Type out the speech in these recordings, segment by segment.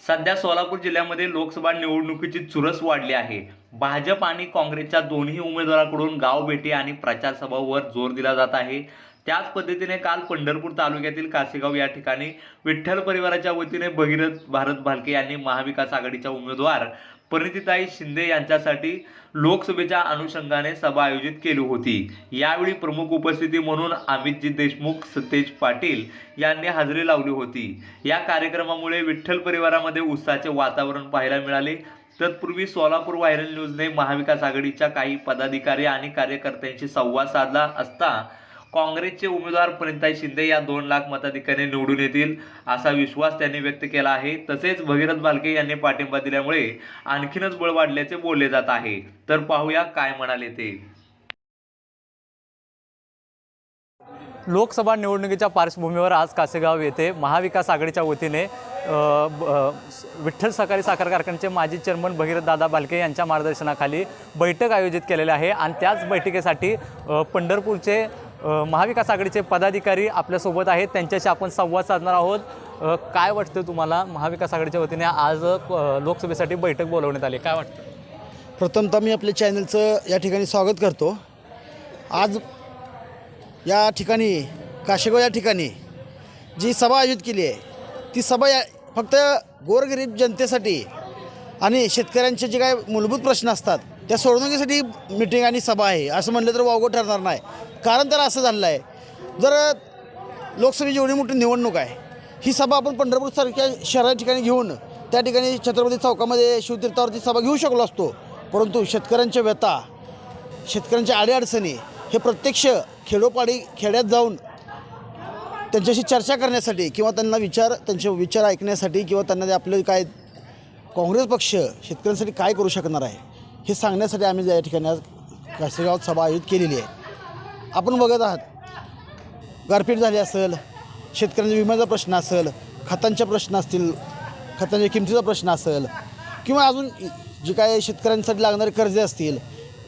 सध्या सोलापूर जिल्ह्यामध्ये लोकसभा निवडणुकीची चुरस वाढली आहे. भाजप आणि काँग्रेसच्या दोन्ही उमेदवारांकडून गावभेटी आणि प्रचारसभावर जोर दिला जात आहे. त्याच पद्धतीने काल पंढरपूर तालुक्यातील कासेगाव या ठिकाणी विठ्ठल परिवाराच्या वतीने भगीरथ भारत भालके यांनी महाविकास आघाडीच्या उमेदवार परिणितीताई शिंदे यांच्यासाठी लोकसभेच्या अनुषंगाने सभा आयोजित केली होती. यावेळी प्रमुख उपस्थिती म्हणून अमितजी देशमुख सतेज पाटील यांनी हजेरी लावली होती. या कार्यक्रमामुळे विठ्ठल परिवारामध्ये उत्साहाचे वातावरण पाहायला मिळाले. तत्पूर्वी सोलापूर व्हायरल न्यूजने महाविकास आघाडीच्या काही पदाधिकारी आणि कार्यकर्त्यांशी संवाद साधला असता काँग्रेसचे उमेदवार प्रणिताई शिंदे या दोन लाख मताधिकाऱ्यांनी निवडून येतील असा विश्वास त्यांनी व्यक्त केला आहे. तसेच भगीरथ बालके यांनी पाठिंबा दिल्यामुळे आणखीनच बळ वाढल्याचे बोलले जात आहे. तर पाहूया काय म्हणाले ते. लोकसभा निवडणुकीच्या पार्श्वभूमीवर आज कासेगाव येथे महाविकास आघाडीच्या वतीने विठ्ठल सहकारी साखर कारखान्याचे माजी चेअरमन भगीरथ दादा बालके यांच्या मार्गदर्शनाखाली बैठक आयोजित केलेली आहे आणि त्याच बैठकीसाठी पंढरपूरचे महाविकास आघाडीचे पदाधिकारी आपल्यासोबत आहेत. त्यांच्याशी आपण संवाद साधणार आहोत. काय वाटतं तुम्हाला महाविकास आघाडीच्या वतीने आज लोकसभेसाठी बैठक बोलवण्यात आली? काय वाटतं? प्रथमतः मी आपल्या चॅनलचं या ठिकाणी स्वागत करतो. आज या ठिकाणी काशेगाव या ठिकाणी जी सभा आयोजित केली आहे ती सभा या फक्त गोरगरीब जनतेसाठी आणि शेतकऱ्यांचे जे काय मूलभूत प्रश्न असतात त्या सोडवण्यासाठी मिटिंग आणि सभा आहे. असं म्हणलं तर वावगं ठरणार नाही. कारण त्याला असं झालेलं आहे. जर लोकसभेची एवढी मोठी निवडणूक आहे ही सभा आपण पंढरपूरसारख्या शहरा ठिकाणी घेऊन त्या ठिकाणी छत्रपती चौकामध्ये शिवतीर्थावरती सभा घेऊ शकलो असतो. परंतु शेतकऱ्यांच्या व्यथा शेतकऱ्यांच्या अडीअडचणी हे प्रत्यक्ष खेडोपाडी खेड्यात जाऊन त्यांच्याशी चर्चा करण्यासाठी किंवा त्यांना विचार त्यांचे विचार ऐकण्यासाठी किंवा त्यांना ते आपले काय काँग्रेस पक्ष शेतकऱ्यांसाठी काय करू शकणार आहे हे सांगण्यासाठी आम्ही या ठिकाणी आज कासेगावात सभा आयोजित केलेली आहे. आपण बघत आहात गारपीट झाली असेल शेतकऱ्यांच्या विम्याचा प्रश्न असेल खतांचे प्रश्न असतील खतांच्या किमतीचा प्रश्न असेल किंवा अजून जे काय शेतकऱ्यांसाठी लागणारे कर्जे असतील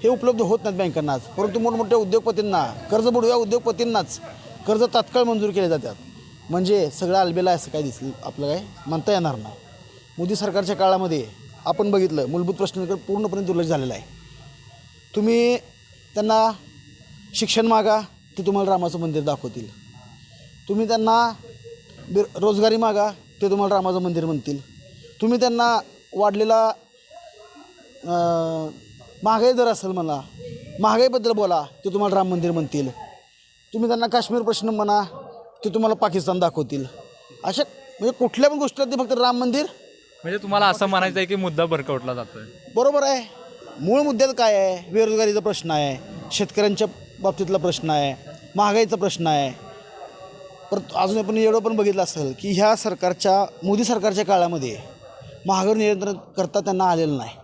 हे उपलब्ध होत नाहीत बँकांनाच परंतु मोठमोठ्या उद्योगपतींना कर्ज बुडव्या उद्योगपतींनाच कर्ज तात्काळ मंजूर केले जातात. म्हणजे सगळं आलबेला असं काय दिसलं आपलं काय म्हणता येणार नाही. मोदी सरकारच्या काळामध्ये आपण बघितलं मूलभूत प्रश्नांकडे पूर्णपणे दुर्लक्ष झालेलं आहे. तुम्ही त्यांना शिक्षण मागा ते तुम्हाला रामाचं मंदिर दाखवतील. तुम्ही त्यांना बे रोजगारी मागा ते तुम्हाला रामाचं मंदिर म्हणतील. तुम्ही त्यांना वाढलेला महागाई दर असेल म्हणा महागाईबद्दल बोला ते तुम्हाला राम मंदिर म्हणतील. तुम्ही त्यांना काश्मीर प्रश्न म्हणा ते तुम्हाला पाकिस्तान दाखवतील. अशा म्हणजे कुठल्या पण गोष्टीला ते फक्त राम मंदिर म्हणजे तुम्हाला असं म्हणायचं आहे की मुद्दा भरकवटला जातोय. बरोबर आहे. मूळ मुद्द्यात काय आहे? बेरोजगारीचा प्रश्न आहे. शेतकऱ्यांच्या बाबतीतला प्रश्न आहे. महागाईचा प्रश्न आहे. परत अजून आपण एवढं पण बघितलं असेल की ह्या सरकारच्या मोदी सरकारच्या काळामध्ये महागाई नियंत्रण करता त्यांना आलेलं नाही.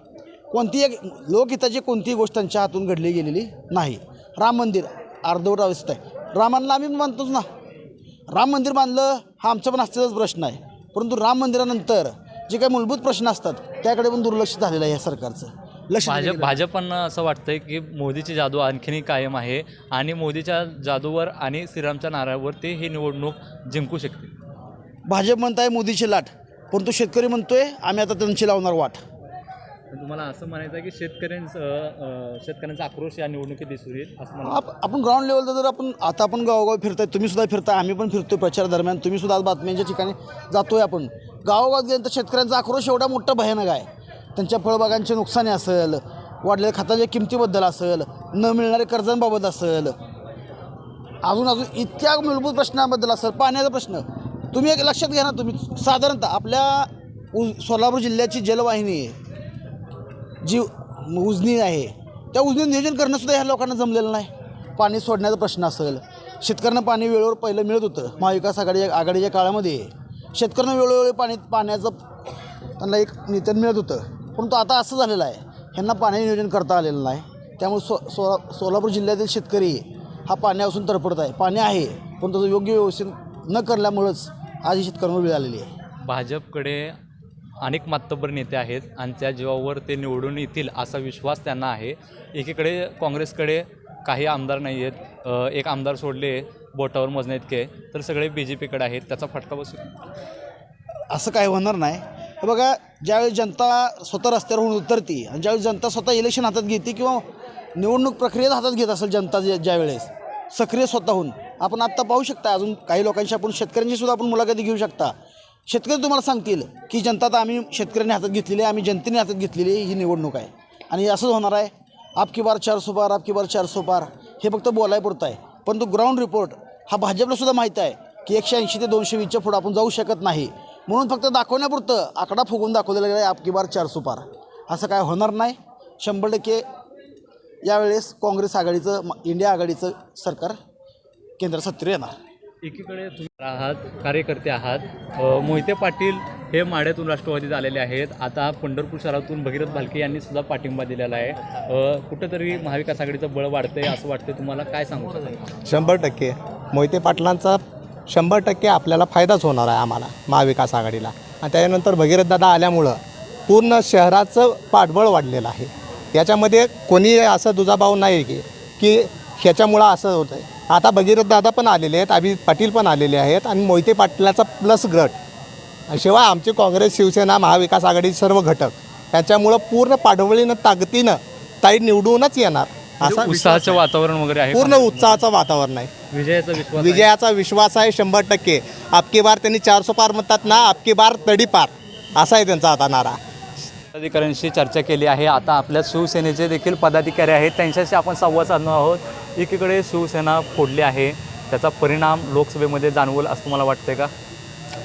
कोणतीही एक लोकहिताची कोणतीही गोष्ट त्यांच्या हातून घडली गेलेली नाही. राम मंदिर अर्धवट अवस्थित आहे. रामांना आम्ही मानतोच ना. राम मंदिर बांधलं हा आमचा पण असलेलाच प्रश्न आहे. परंतु राम मंदिरानंतर जे काही मूलभूत प्रश्न असतात त्याकडे पण दुर्लक्ष झालेलं आहे या सरकारचं. लक्ष भाजप. भाजपांना असं वाटतंय की मोदीची जादू आणखीनही कायम आहे आणि मोदीच्या जादूवर आणि श्रीरामच्या नाऱ्यावर ते ही निवडणूक जिंकू शकते भाजप म्हणताय मोदीची लाट. परंतु शेतकरी म्हणतोय आम्ही आता त्यांची लावणार वाट. पण तुम्हाला असं म्हणायचं आहे की शेतकऱ्यांचं शेतकऱ्यांचा आक्रोश या निवडणुकीत दिसून येईल असं मला आप आपण ग्राउंड लेवलला जर आपण आता आपण गावोगाव फिरताय तुम्ही सुद्धा फिरताय आम्ही पण फिरतोय प्रचार दरम्यान तुम्ही सुद्धा आज बातम्यांच्या ठिकाणी जातोय आपण. गावोगावात गेल्यानंतर शेतकऱ्यांचा आक्रोश एवढा मोठा भयानक आहे. त्यांच्या फळबागांचे नुकसानी असेल वाढलेल्या खताच्या किमतीबद्दल असेल न मिळणाऱ्या कर्जांबाबत असेल. अजून अजून इतक्या मूलभूत प्रश्नाबद्दल असेल पाण्याचा प्रश्न. तुम्ही एक लक्षात घ्या ना तुम्ही साधारणतः आपल्या उ सोलापूर जिल्ह्याची जलवाहिनी जी उजनी आहे त्या उजनी नियोजन करणंसुद्धा ह्या लोकांना जमलेलं नाही. पाणी सोडण्याचा प्रश्न असेल. शेतकऱ्यांना पाणी वेळेवर पहिलं मिळत होतं. महाविकास आघाडी आघाडीच्या काळामध्ये शेतकऱ्यांना वेळोवेळी पाणी पाण्याचं त्यांना एक नितन मिळत होतं. परंतु आता असं झालेलं आहे. ह्यांना पाण्याचे नियोजन करता आलेलं नाही. त्यामुळे सो सो सोलापूर जिल्ह्यातील शेतकरी हा पाण्यापासून तडफडत आहे. पाणी आहे पण त्याचं योग्य व्यवस्थित न करल्यामुळंच आज ही शेतकऱ्यांवर वेळ आलेली आहे. भाजपकडे अनेक मातब्बर नेते आहेत आणि त्या जीवावर ते निवडून येतील असा विश्वास त्यांना आहे. एकीकडे काँग्रेसकडे काही आमदार नाही आहेत. एक आमदार सोडले बोटावर मोजण्या इतके तर सगळे बी जे पीकडे आहेत त्याचा फटका बसू. असं काय होणार नाही. हे बघा ज्यावेळी जनता स्वतः रस्त्यावर होऊन उतरती आणि ज्यावेळी जनता स्वतः इलेक्शन हातात घेते किंवा निवडणूक प्रक्रियेत हातात घेत असेल जनता ज्या ज्यावेळेस सक्रिय स्वतःहून. आपण आत्ता पाहू शकता अजून काही लोकांशी आपण शेतकऱ्यांची सुद्धा आपण मुलाखती घेऊ शकता. शेतकरी तुम्हाला सांगतील की जनता तर आम्ही शेतकऱ्यांनी हातात घेतलेली आहे आम्ही जनतेने हातात घेतलेली ही निवडणूक आहे. आणि असंच होणार आहे. आपकी बार चार सो पार बार चार सो पार हे फक्त बोलाय पुरतं आहे. पण तो ग्राउंड रिपोर्ट हा भाजपला सुद्धा माहीत आहे की एकशे ऐंशी ते दोनशे वीसच्या पुढं आपण जाऊ शकत नाही. म्हणून फक्त दाखवण्यापुरतं आकडा फुगून दाखवलेला गेला आहे आप की बार चार सो पार असं काय होणार नाही. शंभर टक्के यावेळेस काँग्रेस आघाडीचं इंडिया आघाडीचं सरकार केंद्र सत्तेवर येणार. एकीकडे तुम्ही आहात कार्यकर्ते आहात. मोहिते पाटील हे माढ्यातून राष्ट्रवादीत आलेले आहेत. आता पंढरपूर शहरातून भगीरथ भालके यांनी सुद्धा पाठिंबा दिलेला आहे. कुठंतरी महाविकास आघाडीचं बळ वाढतंय असं वाटतंय. तुम्हाला काय सांगू शंभर टक्के. मोहिते पाटलांचा शंभर टक्के आपल्याला फायदाच होणार आहे आम्हाला महाविकास आघाडीला. आणि त्याच्यानंतर भगीरथदादा आल्यामुळं पूर्ण शहराचं पाठबळ वाढलेलं आहे. याच्यामध्ये कोणी असं दुजाभाव नाही की की ह्याच्यामुळं असं होतं आहे आता भगीरथदादा पण आलेले आहेत अभिजित पाटील पण आलेले आहेत आणि मोहिते पाटलाचा प्लस गट. शिवाय आमचे काँग्रेस शिवसेना महाविकास आघाडी सर्व घटक त्याच्यामुळं पूर्ण पाठबळीनं ताकदीनं ताई निवडूनच येणार. असा म्हणजे उत्साहाचं वातावरण वगैरे आहे पूर्ण उत्साहाचं वातावरण आहे विजयाचा विश्वास आहे. विजयाचा विश्वास आहे शंभर टक्के. आपकी बार त्यांनी चारसो पार म्हणतात ना आपकी बार तडी पार. असा आहे त्यांचा आता नारा. पदाधिकाऱ्यांशी चर्चा केली आहे. आता आपल्या शिवसेनेचे देखील पदाधिकारी आहेत. त्यांच्याशी आपण संवाद साधणार आहोत. एकीकडे शिवसेना फोडली आहे. त्याचा परिणाम लोकसभेमध्ये जाणवल असं मला वाटतंय का?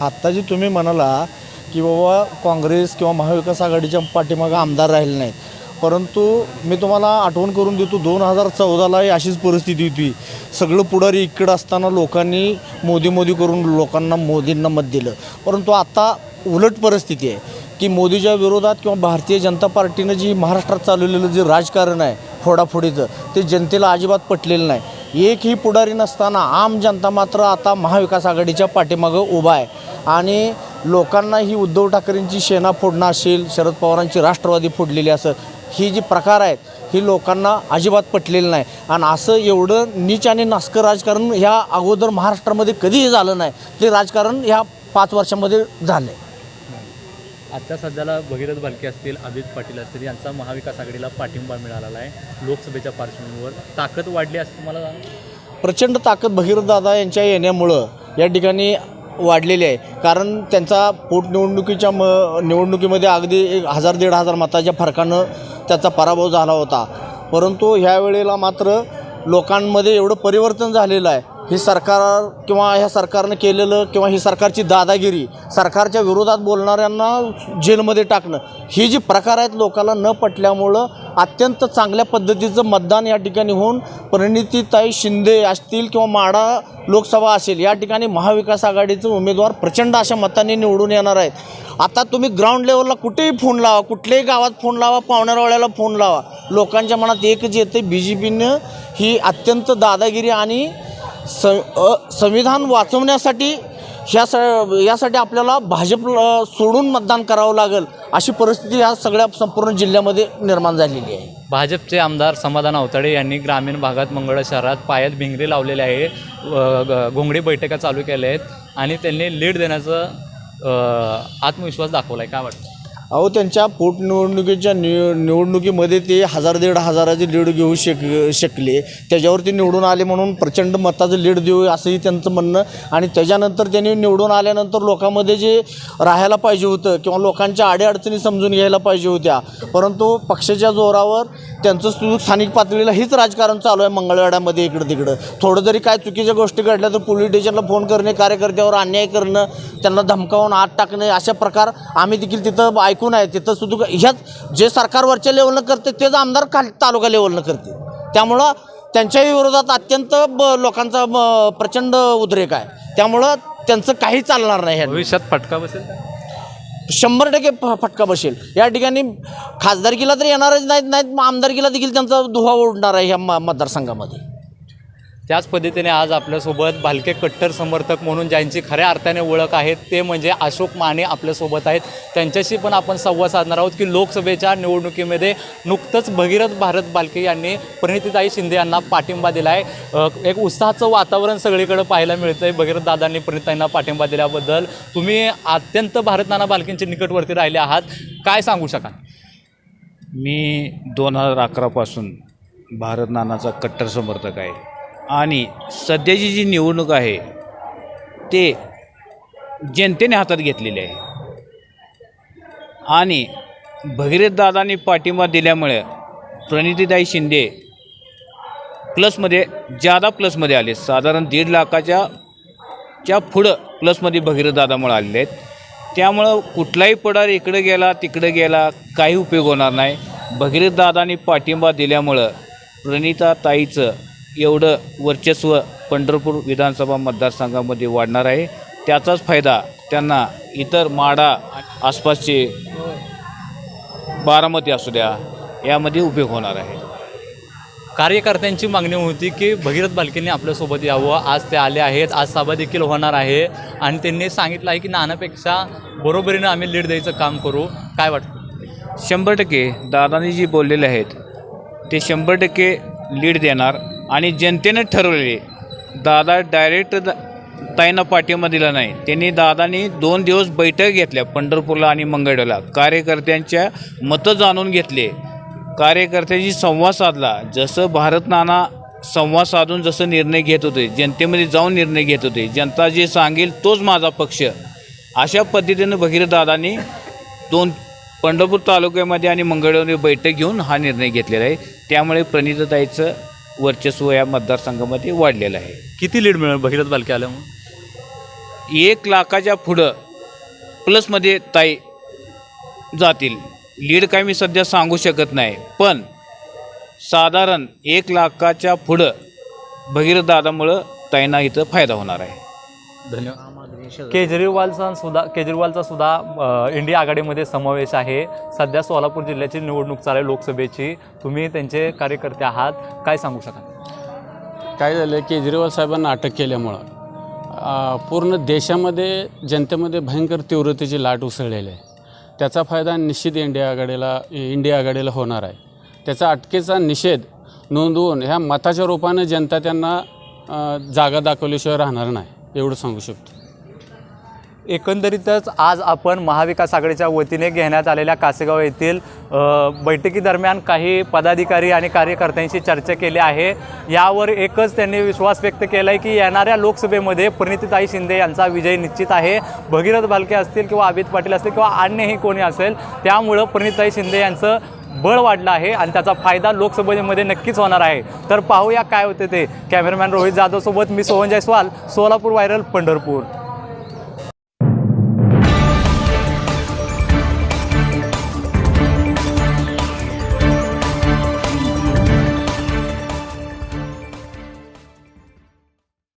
आत्ता जी तुम्ही म्हणाला की बाबा काँग्रेस किंवा महाविकास आघाडीच्या पाठीमागं आमदार राहिले नाहीत. परंतु मी तुम्हाला आठवण करून देतो दोन हजार चौदालाही अशीच परिस्थिती होती. सगळं पुढारी इकडं असताना लोकांनी मोदी मोदी करून लोकांना मोदींना मत दिलं. परंतु आता उलट परिस्थिती आहे की मोदीच्या विरोधात किंवा भारतीय जनता पार्टीनं जी महाराष्ट्रात चालवलेलं जे राजकारण आहे फोडाफोडीचं ते जनतेला अजिबात पटलेलं नाही. एकही पुढारी नसताना आम जनता मात्र आता महाविकास आघाडीच्या पाठीमागं उभा आहे. आणि लोकांना ही उद्धव ठाकरेंची सेना फोडणं असेल शरद पवारांची राष्ट्रवादी फोडलेली असेल ही जी प्रकार आहेत ही लोकांना अजिबात पटलेलं नाही. आणि असं एवढं नीच आणि नास्कर राजकारण ह्या अगोदर महाराष्ट्रामध्ये कधीही झालं नाही ते राजकारण ह्या पाच वर्षामध्ये झालं आहे आता सध्याला भगीरथ भालके असतील अभित पाटील असतील यांचा महाविकास आघाडीला पाठिंबा मिळालेला आहे लोकसभेच्या पार्श्वभूमीवर. ताकद वाढली असं तुम्हाला प्रचंड ताकद भगीरथदादा यांच्या येण्यामुळं या ठिकाणी वाढलेली आहे. कारण त्यांचा पोटनिवडणुकीच्या म निवडणुकीमध्ये अगदी एक हजार दीड हजार मताच्या फरकानं त्याचा पराभव झाला होता. परंतु ह्या वेळेला मात्र लोकांमध्ये एवढं परिवर्तन झालेलं आहे. हे सरकार किंवा ह्या सरकारनं केलेलं किंवा ही सरकारची दादागिरी सरकारच्या विरोधात बोलणाऱ्यांना जेलमध्ये टाकणं ही जी प्रकार आहेत लोकांना न पटल्यामुळं अत्यंत चांगल्या पद्धतीचं मतदान या ठिकाणी होऊन परिणितीताई शिंदे असतील किंवा माडा लोकसभा असेल या ठिकाणी महाविकास आघाडीचे उमेदवार प्रचंड अशा मतांनी निवडून येणार आहेत. आता तुम्ही ग्राउंड लेवलला कुठेही फोन लावा कुठल्याही गावात फोन लावा पाहुण्यारवाड्याला फोन लावा. लोकांच्या मनात एकच येतं बी जे पीनं ही अत्यंत दादागिरी आणि स संविधान वाचवण्यासाठी ह्या स यासाठी आपल्याला भाजप सोडून मतदान करावं लागेल अशी परिस्थिती ह्या सगळ्या संपूर्ण जिल्ह्यामध्ये निर्माण झालेली आहे. भाजपचे आमदार समाधान अवताडे यांनी ग्रामीण भागात मंगळ शहरात पायात भिंगरी लावलेले आहे घोंगडी बैठका चालू केल्या आहेत आणि त्यांनी लीड देण्याचं आत्मविश्वास दाखवला आहे काय वाटतं? अहो त्यांच्या पोटनिवडणुकीच्या निव निवडणुकीमध्ये ते हजार दीड हजाराचे लीड घेऊ शक शकले. त्याच्यावर ते निवडून आले म्हणून प्रचंड मताचं लीड देऊ असंही त्यांचं म्हणणं. आणि त्याच्यानंतर त्यांनी निवडून आल्यानंतर लोकांमध्ये जे राहायला पाहिजे होतं किंवा लोकांच्या अडीअडचणी समजून घ्यायला पाहिजे होत्या. परंतु पक्षाच्या जोरावर त्यांचं स्थानिक पातळीला हीच राजकारण चालू आहे मंगळवेढ्यामध्ये इकडं तिकडं थोडं जरी काय चुकीच्या गोष्टी घडल्या तर पोलीस स्टेशनला फोन करणे कार्यकर्त्यावर अन्याय करणं त्यांना धमकावून आत टाकणे अशा प्रकार आम्ही देखील तिथं ऐकून आहे तिथं सुद्धा ह्यात जे सरकारवरच्या लेवलनं करते तेच आमदार खाल तालुका लेवलनं करते. त्यामुळं त्यांच्याही विरोधात अत्यंत ब लोकांचा प्रचंड उद्रेक आहे. त्यामुळं त्यांचं काही चालणार नाही भविष्यात फटका बसेल? का? शंभर टक्के फ- फटका बसेल. या ठिकाणी खासदारकीला तर येणारच नाहीत नाहीत मग आमदारकीला देखील त्यांचा दुहा उडणार आहे ह्या मतदारसंघामध्ये. त्याच पद्धतीने आज आपल्यासोबत भालके कट्टर समर्थक म्हणून ज्यांची खऱ्या अर्थाने ओळख आहे ते म्हणजे अशोक माने आपल्यासोबत आहेत. त्यांच्याशी पण आपण संवाद साधणार आहोत की लोकसभेच्या निवडणुकीमध्ये नुकतंच भगीरथ भारत भालके यांनी प्रणितीताई शिंदे यांना पाठिंबा दिला आहे एक उत्साहाचं वातावरण सगळीकडे पाहायला मिळतं आहे भगीरथ दादांनी प्रणिताईंना पाठिंबा दिल्याबद्दल. तुम्ही अत्यंत भारत नाना निकटवर्ती राहिले आहात. काय सांगू शकाल? मी दोन हजार अकरापासून भारतनानाचा कट्टर समर्थक आहे. आणि सध्याची जी निवडणूक आहे ते जनतेने हातात घेतलेली आहे. आणि भगीरथ दादांनी पाठिंबा दिल्यामुळे प्रणितीताई शिंदे प्लसमध्ये जादा प्लसमध्ये आले. साधारण दीड लाखाच्या च्या पुढं प्लसमध्ये भगीरथ दादामुळे आलेले आहेत. त्यामुळं कुठलाही पडार इकडं गेला तिकडं गेला काही उपयोग होणार नाही. भगीरथ दादांनी पाठिंबा दिल्यामुळं प्रणिताताईचं एवढं वर्चस्व पंढरपूर विधानसभा मतदारसंघामध्ये वाढणार आहे. त्याचाच फायदा त्यांना इतर माडा आसपासचे बारामती असू द्या यामध्ये उपयोग होणार आहे. कार्यकर्त्यांची मागणी होती की भगीरथ बालकेंनी आपल्यासोबत यावं. आज ते आले आहेत. आज सभा देखील होणार आहे. आणि त्यांनी सांगितलं आहे की नानापेक्षा बरोबरीनं आम्ही लीड द्यायचं काम करू. काय वाटतं? शंभर टक्के दादानी जी बोललेले आहेत ते शंभर टक्के लीड देणार. आणि जनतेनं ठरवले दादा डायरेक्ट द ताईंना पाठिंबा दिला नाही. त्यांनी दादानी दोन दिवस बैठक घेतल्या पंढरपूरला आणि मंगळवेढ्याला. कार्यकर्त्यांच्या मतं जाणून घेतले. कार्यकर्त्यांशी संवाद साधला. जसं भारत नाना संवाद साधून जसं निर्णय घेत होते जनतेमध्ये जाऊन निर्णय घेत होते. जनता जे सांगेल तोच माझा पक्ष. अशा पद्धतीनं भगीरथदादांनी दोन पंढरपूर तालुक्यामध्ये आणि मंगळवेढ्यामध्ये बैठक घेऊन हा निर्णय घेतलेला आहे. त्यामुळे प्रणितताईचं वर्चस्व या मतदारसंघामध्ये वाढलेलं आहे. किती लीड मिळेल? भगीरथ बालके आल्यामुळे? एक लाखाच्या पुढं प्लसमध्ये ताई जातील. लीड काय मी सध्या सांगू शकत नाही पण साधारण एक लाखाच्या पुढं भगीरथ दादामुळं ताईंना इथं फायदा होणार आहे. धन्यवाद. केजरीवालचा सुद्धा केजरीवालचा सुद्धा इंडिया आघाडीमध्ये समावेश आहे. सध्या सोलापूर जिल्ह्याची निवडणूक चालू आहे लोकसभेची. तुम्ही त्यांचे कार्यकर्ते आहात. काय सांगू शकाल? काय झालं केजरीवाल साहेबांना अटक केल्यामुळं पूर्ण देशामध्ये जनतेमध्ये भयंकर तीव्रतेची लाट उसळलेली आहे. त्याचा फायदा निश्चित इंडिया आघाडीला इंडिया आघाडीला होणार आहे. त्याचा अटकेचा निषेध नोंदवून ह्या मताच्या रूपानं जनता त्यांना जागा दाखवल्याशिवाय राहणार नाही. एवढं सांगू शकतो. एकंदरीतच आज आपण महाविकास आघाडीच्या वतीने घेण्यात आलेल्या कासेगाव येथील बैठकीदरम्यान काही पदाधिकारी आणि कार्यकर्त्यांशी चर्चा केली आहे. यावर एकच त्यांनी विश्वास व्यक्त केला आहे की येणाऱ्या लोकसभेमध्ये प्रणितीताई शिंदे यांचा विजय निश्चित आहे. भगीरथ भालके असतील किंवा अभित पाटील असतील किंवा अन्यही कोणी असेल त्यामुळं प्रणितीताई शिंदे यांचं बळ वाढलं आहे आणि त्याचा फायदा लोकसभेमध्ये नक्कीच होणार आहे. तर पाहूया काय होते ते. कॅमेरामॅन रोहित जाधवसोबत मी सोहन जयस्वाल सोलापूर व्हायरल पंढरपूर.